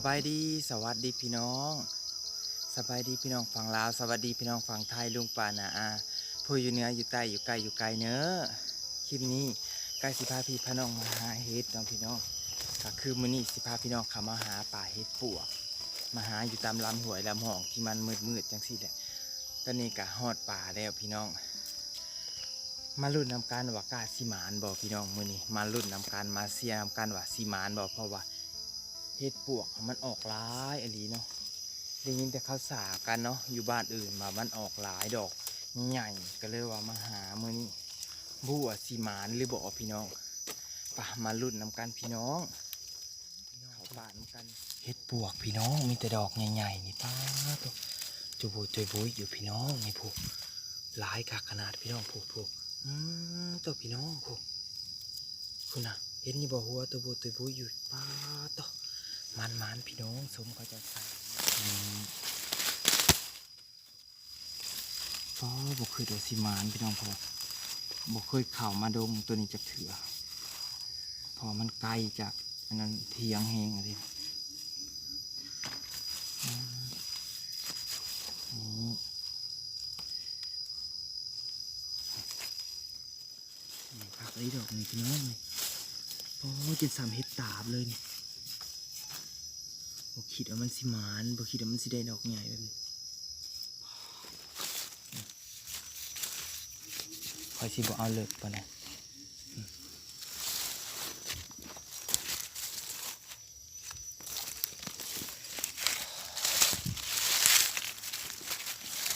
สบายดีสวัสดีพี่น้องสบายดีพี่น้องฝั่งลาวสวัสดีพี่น้องฝั่งไทยลุงป่านาอาผู้อยู่เหนืออยู่ใต้อยู่ไกลอยู่ไกลเนอะคลิปนี้ใกล้สิพาพี่พี่น้องมาหาเห็ดน้องพี่น้องก็คือมื้อนี้สิพาพี่น้องเขามาหาป่าเห็ดปวกมาหาอยู่ตามลำห้วยลำห้องที่มันมืดมืดๆจังสิแหละตอนนี้ก็ฮอดป่าแล้วพี่น้อง มาลุ้นนำการว่ากาสิมานบ่พี่น้องมื้อนี้มาลุ้นนำการมาเสียนำการว่าสิมานบ่เพราะว่า เห็ดปวกมันออกหลายอันนี้เนาะได้ยินแต่เขาสากันเนาะอยู่บ้านอื่นมามันออกหลายดอกใหญ่ก็เลยว่ามาหามื่อนี้บัวสีหมานหรือบอกพี่น้องป่ามาลุ่นนำกันพี่น้องเขาป่านำกันเห็ดปวกพี่น้องมีแต่ดอกใหญ่ๆนี่ป้าตัวจุบุยจุบุยอยู่พี่น้องนี่ผูกหลายกากขนาดพี่น้องผูกผูกอืมตัวพี่น้องผูกคุณน่ะเห็นนี่บอกหัวตัวบุยตัวบุยอยู่ป้าตัว มันมันพี่น้องสมเขาจะใส่อืมฟ้าบกเคยโดนสิมานพี่น้องพอบกเคยเข่ามาดงตัวนี้จะเถื่อ พอมันไกลจากอันนั้นเทียงแหงอะไรอืมนี่นี่พักไอ้ดอกนี่พี่น้องนี่โอ้ยจนสามเห็ดตาบเลยนี่ บ่คิดว่ามันสิหมานบ่คิดว่ามันสิได้ดอกใหญ่แบบนี้คอยสิบ่เอาเลิกปะนะอืม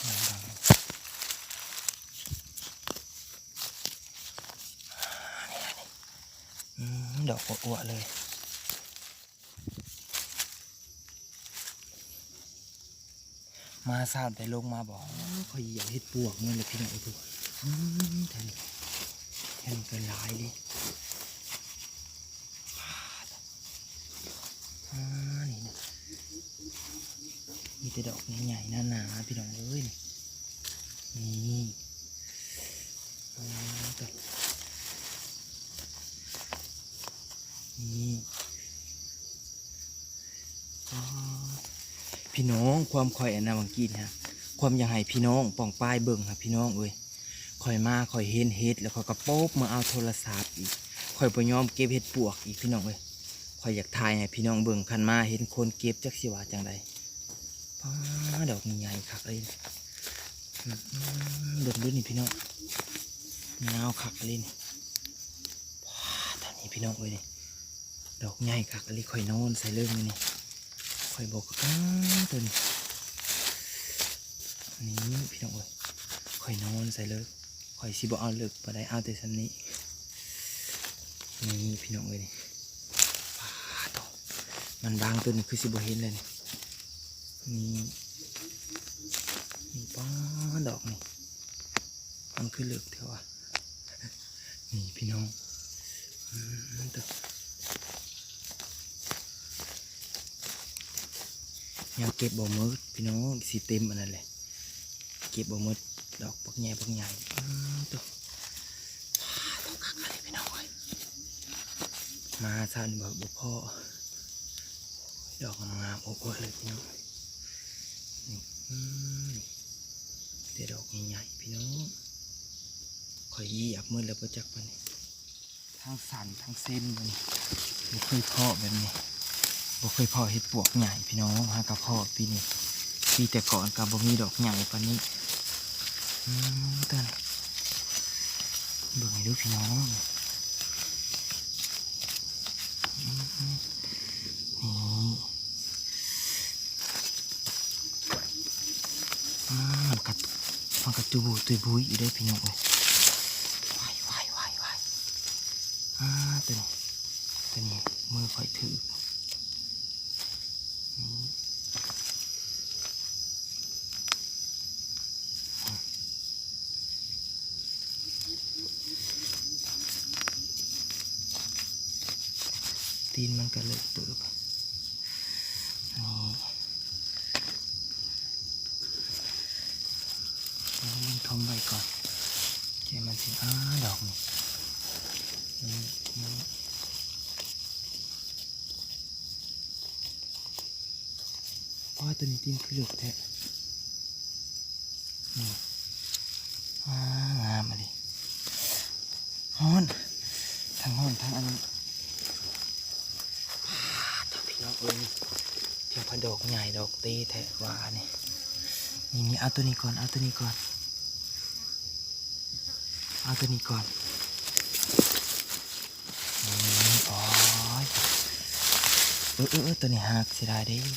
เอาดังอืมดอกอ้วๆเลย มาสาวแต่ลงมาบอกคอยเหยียบเห็ดปวกเงินเลยพี่น้องไอ้พวกอืมแทนแทนเกินหลายเลยอ่านี่นะมีแต่ดอกใหญ่ๆหนาๆพี่น้องเอ้ยนี่อ่าตัดนี่อ่า พี่น้อง ความคอยอันนาวังกีนฮะความอยากให้พี่น้องป่องป้ายเบิ่งครับพี่น้องเอ้ยคอยมาคอยเห็นเฮ็ดแล้วคอยกระโป๊บมาเอาโทรศัพท์อีกคอยไปยอมเก็บเห็ดปวกอีกพี่น้องเอ้ยคอยอยากถ่ายให้พี่น้องเบิ่งคันมาเห็นคนเก็บจักสิว่าจังใดป้าดอกใหญ่คักเลยเบิ่งดูนี่พี่น้องเงาคักเลยนี่ว้าตอนนี้พี่น้องเอ้ยนี่ดอกใหญ่คักเลยคอยนอนใส่เรื่องเลยนี่คอยบอกอ้าตัวนี้ นี้พี่น้องเอ้ยคอยนอนใส่เลิกคอยสิบเอาเลิกมาได้เอาแต่สันนี้นี่พี่น้องเอ้ยนี่ว้าตวมันบางตัวนี้คือสิบเห็นเลยนี่นี่นี่ป้าดอกนี่มันคือเลิกเท่าอะนี่พี่น้องอืมตัวยังเก็บบ่มืดพี่น้องสีเต็มอันนั้นแหละ เก็บบ่มืดดอกปักใหญ่ปักใหญ่อื้อตัวว้าต้องคักอะไรพี่น้องเอ้ยมาสั่นบ่บ่พ่อดอกงามๆโอ้โหเลยพี่น้องนี่อื้อเดี๋ยวดอกใหญ่ๆพี่น้องคอยเหยียบมือแล้วประจักปะนี่ทั้งสั่นทั้งเส้นมันไม่เคยเพาะแบบนี้บ่เคยเพอเห็ดปวกใหญ่พี่น้องหากระเพาะปีนี้ ปีแต่ก่อนกับบ่มีดอกใหญ่ปานนี้ตันเบิ่งให้ดูพี่น้องอืมนี่อ่ามันกัดมันกัดตุบุยตุยบุยอยู่ได้พี่น้องเลยวายวายวายวายอ่าตัวนี้ตัวนี้มือคอยถือ ตีนมันก็เลยเติบนี่มันทมไว้ก่อนเดี๋ยวมันสิอ้าดอกนี่อ้ยตัวนี้ตีนคือเหลือแท้นี่ว้างามมาดิฮ้อนทั้งฮ้อนทั้งอันนี้ว้า ตัวพี่งเอ้ยเที่ยวพะดอกใหญ่ดอกตีแท้หว่านี่นี่นี่เอาตัวนี้ก่อนเอาตัวนี้ก่อนเอาตัวนี้ก่อนนี่โอ้ยเออเออตัวนี้หักเสียดายด้นี่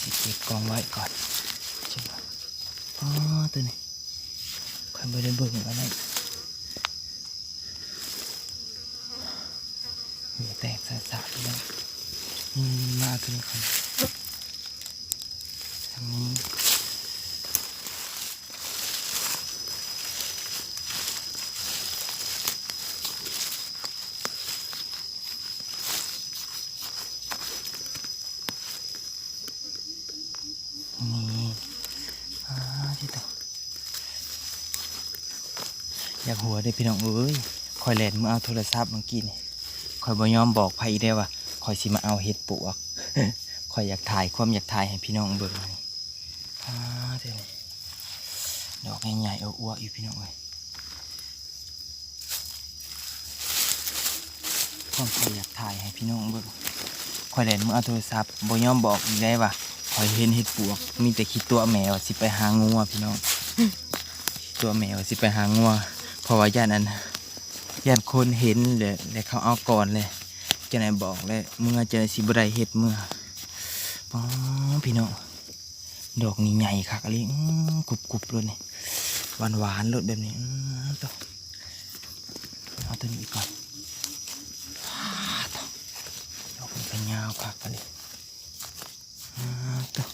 สิเก็บกองไว้ก่อนใช่ปะอ๋อตัวนี้ ใครไม่ได้เบิ่งอะไรมีแตกสาสะเลยมาตัวนี้ก่อนทางนี้นี่อ่าที่ต่อ อยากหัวได้พี่น้องเอ้ยคอยแลนมาเอาโทรศัพท์เมื่อกี้นี่คอยบ่ยอมบอกไผได้ว่าคอยสิมาเอาเห็ดปวกคอยอยากถ่ายความอยากถ่ายให้พี่น้องเบิ่งนี่เดี๋ยวนี้ดอกใหญ่ๆเอาอ้วกอยู่พี่น้องเอ้ยความคอยอยากถ่ายให้พี่น้องเบิ่งคอยแลนมาเอาโทรศัพท์บ่ยอมบอกอีกได้ว่าคอยเห็นเห็ดปวก มีแต่คิดตัวแมวสิไปหางัวพี่น้อง ตัวแมวสิไปหางัว เพราะว่าย่านนั้นย่านคนเห็นเลยเลยเขาเอาก่อนเลยจะไหนบอกเลยเมื่อจะสิบไรเห็ดเมื่อป้อพี่น้องดอกนี้ใหญ่คักอะไรกรุบกรุบๆเลยนี่หวานหวานๆเลยแบบนี้ต้อต่อเอาตัวนี้ก่อนดอกนี้ก็ยาวคักอะไร อ่าต่อ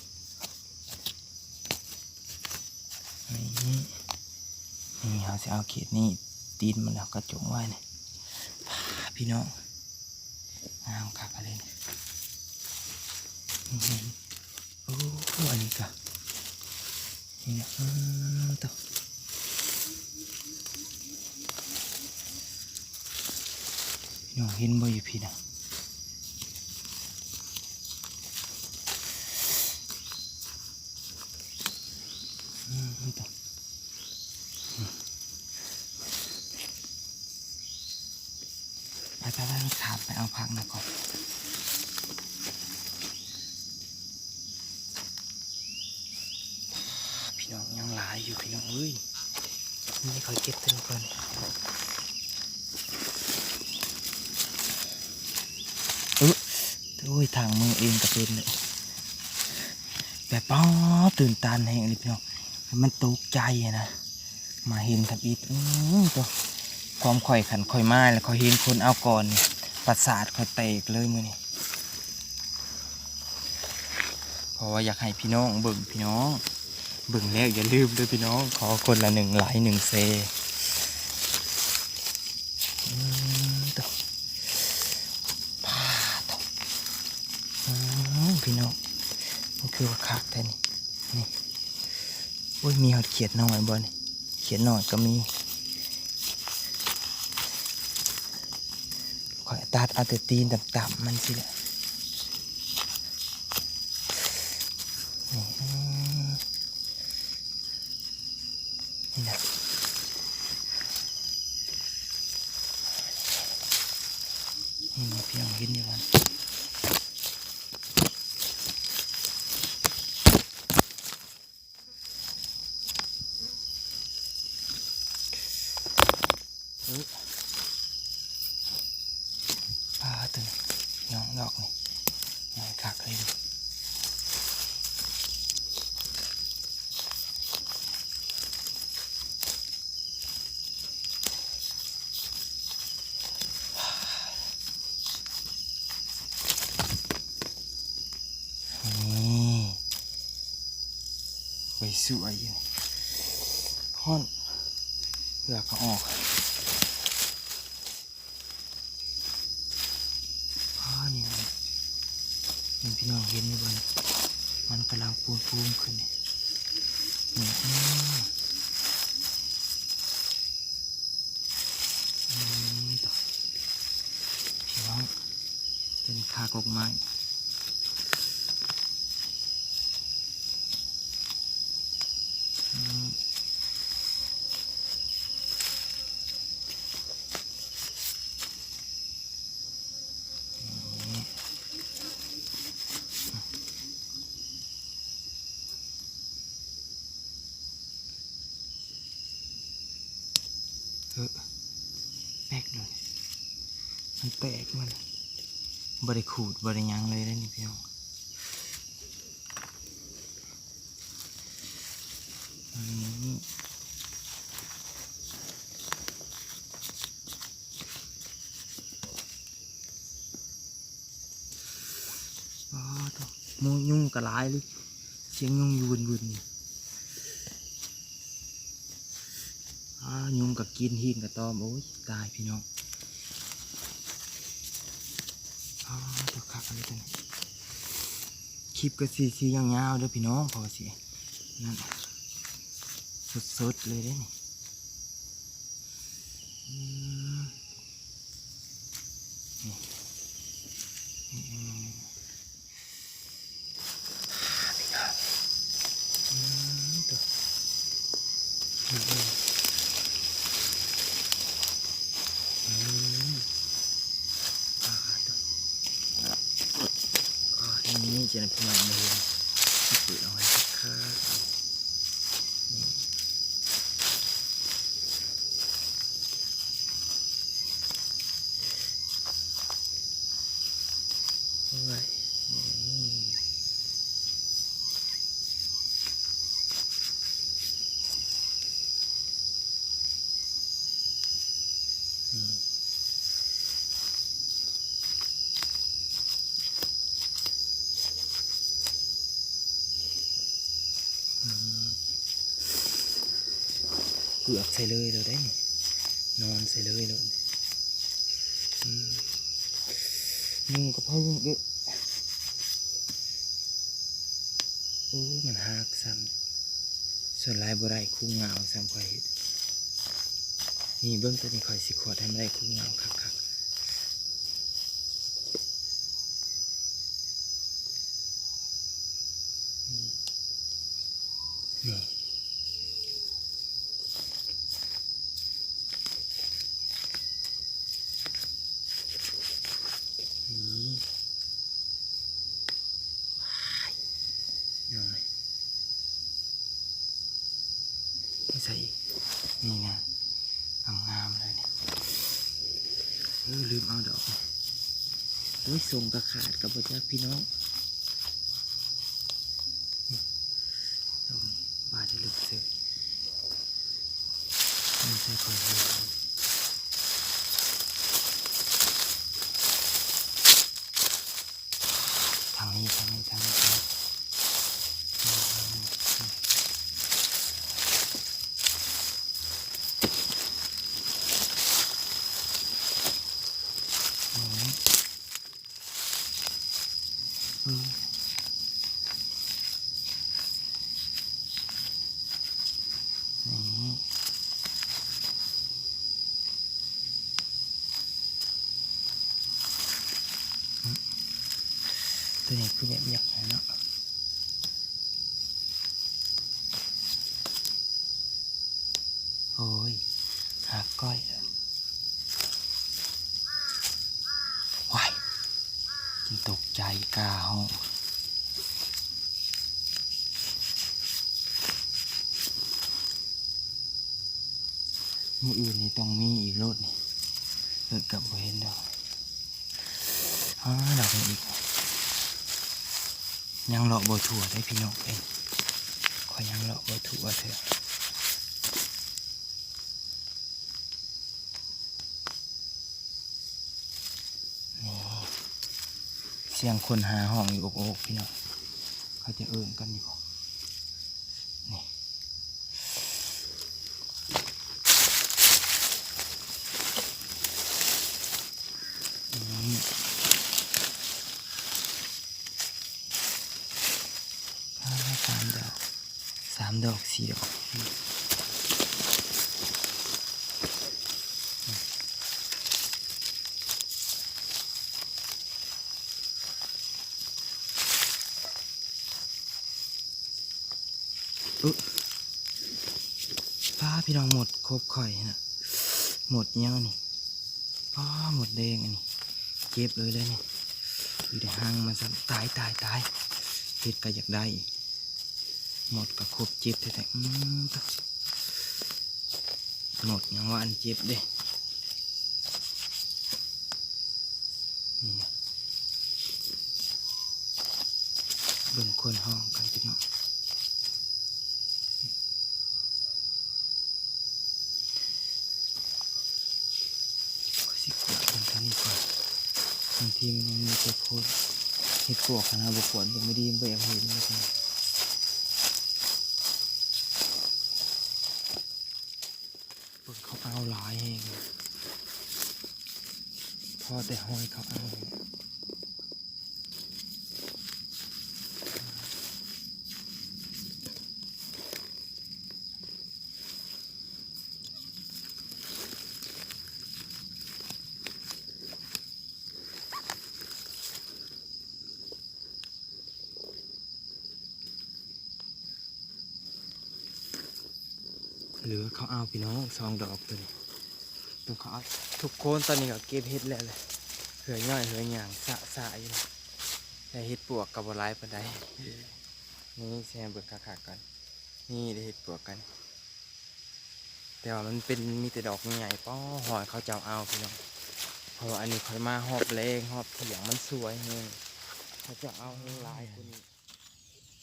นี่นี่เขา จะเอาเขีดนี่ตีนมันแล้วก็จงไว้เนี่ยพี่น้องงามคักอะไรเนี่ยหือโอ้โหอันนี้ก็นี่นะอืมต่อน้องเห็นบ่อยู่พี่นะอืมต่ออืมไปไปไปขามไป เอาผักนะก่อนพี่น้องยังหลายอยู่พี่น้องเอ้ยนี่คอยเก็บตัวนี้ก่อนเออโอ้ยทางมือเองก็เป็นเลยแบบป๊อตื่นตานแห่งเลยพี่น้องมันตกใจนะ มาเห็นทับอีกตัวความข่อยขันข่อยม้แล้วเขาเห็นคนเอาก่อนนี่ ประสาทข่อยแตกเลยมือนี่เพราะว่าอยากให้พี่น้องเบิ่งพี่น้องเบิ่งแล้วอย่าลืมด้วยพี่น้องขอคนละหนึ่งไลหนึ่งเซตัวพาตัวอืมพี่น้องมันคือว่าคักแท้นี่นี่โอ้ยมีหอดเขียดน้อยบ่นี่เขียดน้อยก็มีคอย ตัดเอาแต่ตีนต่ำๆมันสิแหละนี่นี่นะ สวยอยู่ห้อนเพื่อก็ออกข้านี่นี่พี่น้องเห็นไหมบบนมันกำลังปูนปูนขึ้นนี่นี่ต่อพี่น้องเป็นคากกไม้ แตกเลยมันแตกมันบริขูดบริยังเลยได้นี่พี่น้องอ๋อตัวมูยุ่งกระไรเลยเสียงยุ่งยู่วุ่นนี่อ่า ยุ่งกับกินหินกับตอม โอ้ย ตายพี่น้องอ๋อตัวขักอะไรตัวนี้คลิปก็สีสียาวๆเด้อพี่น้องพอสินั่นสดๆเลยเด้นี่อืมพี่น้องอืมตัวอืมอืมอ่าตัว ก็ทีนี้จะนำพี่น้องมาเห็น ที่ปุ๋ยเอาไว้สักครั้งนี่เอาไว้นี่นี่อืม เกือบใส่เลยเราได้นี่นอนใส่เลยเราเนี่งกับพ่อยุงเยอะโอ้มันหักซ้ำส่วนลายบ่ได้คู่เงาซ้ำคอยเห็ดนี่เบื้องต้นนี่คอยสิขวดให้มันได้คู่เงาคักๆนี่ว้ายยังไงไม่ ใส่นี่นะงามๆเลยเนี่ยลืมเอาดอกโอ้ยส่งกระขาดกับพ่อจ้าพี่น้องนี่ดอกนี้บาดจะลึกเสียไม่ใช่คอยเลยทางนี้ทางนี้ทางนี้ทางนี้อืมอืมอืมอืมนี่ คือแบบอยากให้เนาะโอ้ย หาก้อยเลยว้ายจตกใจกาห้องมืออื่นนี่ต้องมีอีกรถนี่เกิดกับเห็นดอกอ๋อดอกอีก ยังเลาะบัวถั่วได้พี่น้องเองขอยังเลาะบัวถั่วเถอะเสียงคนหาห้องอยู่อกอกพี่น้องเขาจะเอิ่นกันอยู่นี่นี่ อ่าสามดอกสามดอกสี่ดอก ฟ้าพี่น้องหมดครบข่อยนะหมดเนี้ยนี่ป้าหมดแดงอันนี้เจ็บเลยเลยนี่อยู่ในห้างมันซ้ำตายตายตายเห็ดก็อยากได้ หมดก็ครบเจ็บแท้ๆอืมตะหมดยังว่าอันเจ็บเด้นี่เบิ่งคนห้องกันพี่น้อง ก็สิกวดมันท่านี้ก่อนบางทีมันมีแต่โพสเห็ดปวกขนาดบกวนยังไม่ดีไปเอาเห็ดมาทำเปิดเขาเอาหลายเองพอแต่ห้อยเขาเอา เหลือเขาเอาพี่น้องสองดอกตัวนี้ตัวเขาทุกคนตอนนี้ก็เก็บเห็ดแล้วเลยเหือย่อยเหือหยางสะสะอยู่นะแต่เห็ดปวกกับบหลายปานใดนี่แซมเบิกขาๆก่อนนี่ได้เห็ดปวกกัน แต่ว่ามันเป็นมีแต่ดอกใหญ่ป้อหอยเขาจะเอาพี่น้องเพราะว่าอันนี้เขามาหอบแรงหอบเถียงมันสวยเฮงเขาจะเอาให้หลายคนนี้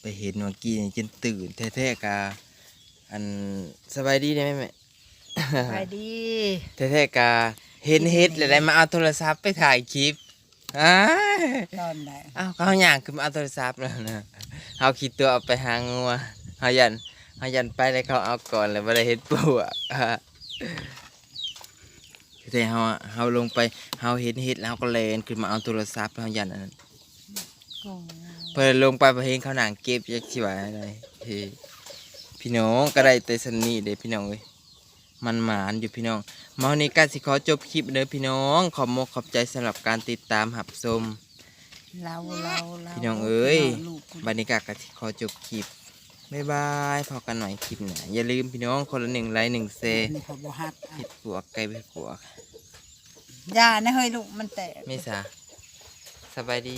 ไปเห็นเมื่อกี้จนตื่นแท้ๆกา อันสบายดีได้ไหมแม่ไปดีแท้ๆกาเห็นเฮ็ดเลยได้มาเอาโทรศัพท์ไปถ่ายคลิปอ้ายตอนไหนอ้าวก็เขาย่างคือมาเอาโทรศัพท์แล้วนะเอาคิดตัวเอาไปหางัวเขายันเขายันไปแล้วเขาเอาก่อนเลยไม่ได้เฮ็ดปวกอะแต่เขาอะเขาลงไปเขาเห็นเฮ็ดแล้วเขาก็เลนขึ้นมาเอาโทรศัพท์เขายันอันนั้นโอ้เพิ่นลงไปประเห็นเขาหนังเก็บยักษ์สิว่าอะไรเฮ้ พี่น้องก็ได้แต่สนนี่เด้พี่น้องเว้ยมันหมานอยู่พี่น้องมาวันนี้ก็สิขอจบคลิปเด้อพี่น้อง ขอบมกขอบใจสำหรับการติดตามหับชมเราเราเราพี่น้องเอ้ยลูกกูบรรยากาศก็สิขอจบคลิปบ๊ายบายพอกันหน่อยคลิปหน้าอย่าลืมพี่น้องคนละหนึ่งไลค์หนึ่งเซนี่พอบ่ฮัดอะเห็ดปวกไก่เห็ดปวกยานะเฮ้ยลูกมันแตกไม่สาสบายดี